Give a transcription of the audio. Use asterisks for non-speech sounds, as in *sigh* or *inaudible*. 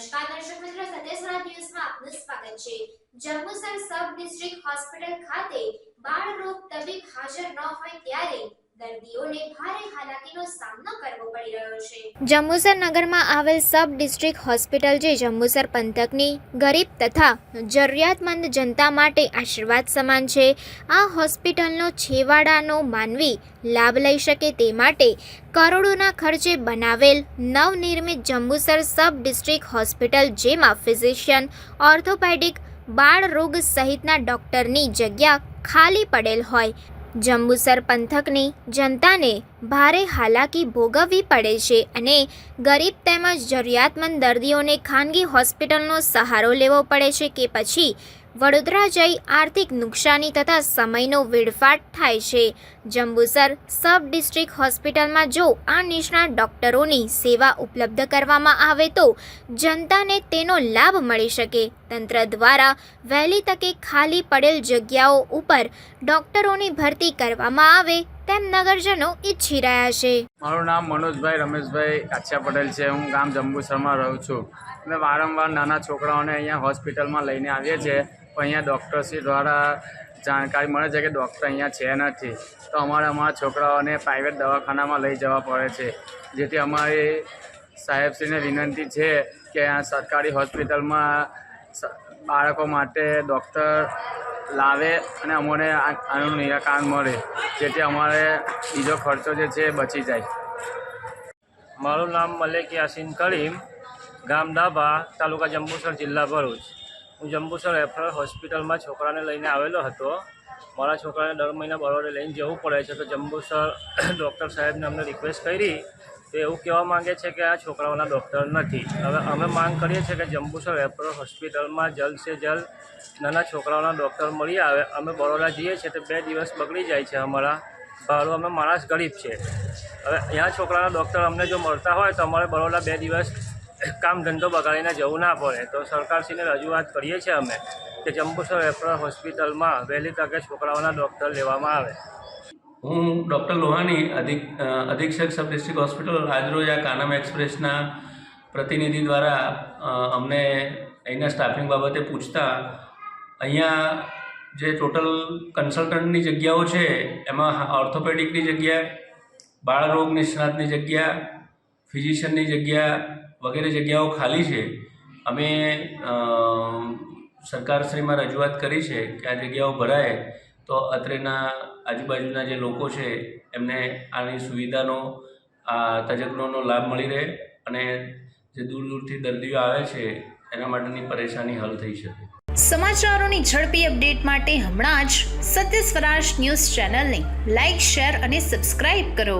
નમસ્કાર ન્યૂઝમાં આપનું સ્વાગત છે જંબુસર સબ ડિસ્ટ્રિક્ટ હોસ્પિટલ ખાતે બાળ રોગ તબીબ હાજર ન હોય ત્યારે દર્દીઓને ભારે હાલાકીનો સામનો કરવો પડી રહ્યો છે. જંબુસર નગરમાં આવેલ સબ ડિસ્ટ્રિક્ટ હોસ્પિટલ જે જંબુસર પંથકની ગરીબ તથા જરૂરિયાતમંદ જનતા માટે આશીર્વાદ સમાન છે, આ હોસ્પિટલનો છેવાડાનો માનવી લાભ લઈ શકે તે માટે કરોડોના ખર્ચે બનાવેલ નવનિર્મિત જંબુસર સબ ડિસ્ટ્રિક્ટ હોસ્પિટલ, જેમાં ફિઝિશિયન, ઓર્થોપેડિક બાળ રોગ સહિતના ડોક્ટરની જગ્યા ખાલી પડેલ હોય. જંબુસર પંથકની જનતાને ભારે હાલાકી ભોગવવી પડે છે અને ગરીબ તેમજ જરૂરિયાતમંદ દર્દીઓને ખાનગી હોસ્પિટલનો સહારો લેવો પડે છે કે પછી વડોદરા જઈ આર્થિક નુકસાની તથા સમયનો વેડફાટ થાય છે. જંબુસર સબ ડિસ્ટ્રિક્ટ હોસ્પિટલમાં જો આ નિષ્ણાત ડોક્ટરોની સેવા ઉપલબ્ધ કરવામાં આવે તો જનતાને તેનો લાભ મળી શકે. તંત્ર દ્વારા વહેલી તકે ખાલી પડેલ જગ્યાઓ ઉપર ડોક્ટરોની ભરતી કરવામાં આવે તેમ નગરજનો ઈચ્છી રહ્યા છે. મારું નામ મનોજભાઈ રમેશભાઈ કાછિયા પટેલ છે. હું ગામ જંબુસરમાં રહું છું. અમે વારંવાર નાના છોકરાઓને અહીંયા હોસ્પિટલમાં લઈને આવીએ છીએ. પણ અહીંયા ડૉક્ટરશ્રી દ્વારા જાણકારી મળે છે કે ડૉક્ટર અહીંયા છે નથી. તો અમારે અમારા છોકરાઓને પ્રાઇવેટ દવાખાનામાં લઈ જવા પડે છે. જેથી અમારી સાહેબશ્રીને વિનંતી છે કે આ સરકારી હોસ્પિટલમાં બાળકો માટે ડૉક્ટર લાવે અને અમને આનું નિરાકરણ મળે. જેથી અમારે બીજો ખર્ચો જે છે એ બચી જાય. મારું નામ મલેક યાસીન કરીમ ગામ ડાભા, તાલુકા જંબુસર, જિલ્લા ભરૂચ. હું જંબુસર રેફરલ હોસ્પિટલમાં છોકરાને લઈને આવેલો હતો. મારા છોકરાને દર મહિના બરોડે લઈને જવું પડે છે. તો જંબુસર *coughs* ડૉક્ટર સાહેબને અમને રિક્વેસ્ટ કરી તો એવું કહેવા માંગે છે કે આ છોકરાઓના ડૉક્ટર નથી. હવે અમે માંગ કરીએ છીએ કે જંબુસર રેફરલ હોસ્પિટલમાં જલ્દ સે જલ્દ નાના છોકરાઓના ડૉક્ટર મળી આવે. અમે બરોડા જઈએ છીએ તો બે દિવસ બગડી જાય છે અમારા ભાડું. અમે માણસ ગરીબ છે. હવે અહીંયા છોકરાના ડૉક્ટર અમને જો મળતા હોય તો અમારે બરોડા બે દિવસ કામ ધંધો બગાડીને જવું ના પડે. તો સરકારશ્રીને રજૂઆત કરીએ છીએ અમે કે જંબુસર રેફરલ હોસ્પિટલમાં વહેલી તકે છોકરાઓના ડૉક્ટર લેવામાં આવે. હું ડૉક્ટર લોહાણી, અધિક અધિક્ષક સબ ડિસ્ટ્રિક્ટ હોસ્પિટલ આજરોજ આ કાનમ એક્સપ્રેસના પ્રતિનિધિ દ્વારા અમને અહીંના સ્ટાફિંગ બાબતે પૂછતા, અહીંયા જે ટોટલ કન્સલ્ટન્ટની જગ્યાઓ છે, એમાં ઓર્થોપેડિકની જગ્યા બાળરોગ નિષ્ણાતની જગ્યા, ફિઝિશિયનની જગ્યા વગેરે જગ્યાઓ ખાલી છે. અમે સરકારશ્રીમાં રજૂઆત કરી છે કે આ જગ્યાઓ ભરાય. તો અત્રેના આજુબાજુના જે લોકો છે, એમને આની સુવિધાનો, આ તજજ્ઞોનો લાભ મળી રહે અને જે દૂર દૂરથી દર્દીઓ આવે છે, એના માટેની પરેશાની હલ થઈ શકે. સમાચારોની ઝડપી અપડેટ માટે હમણાં જ સત્ય સ્વરાજ ન્યૂઝ ચેનલને લાઇક શેર અને સબસ્ક્રાઇબ કરો.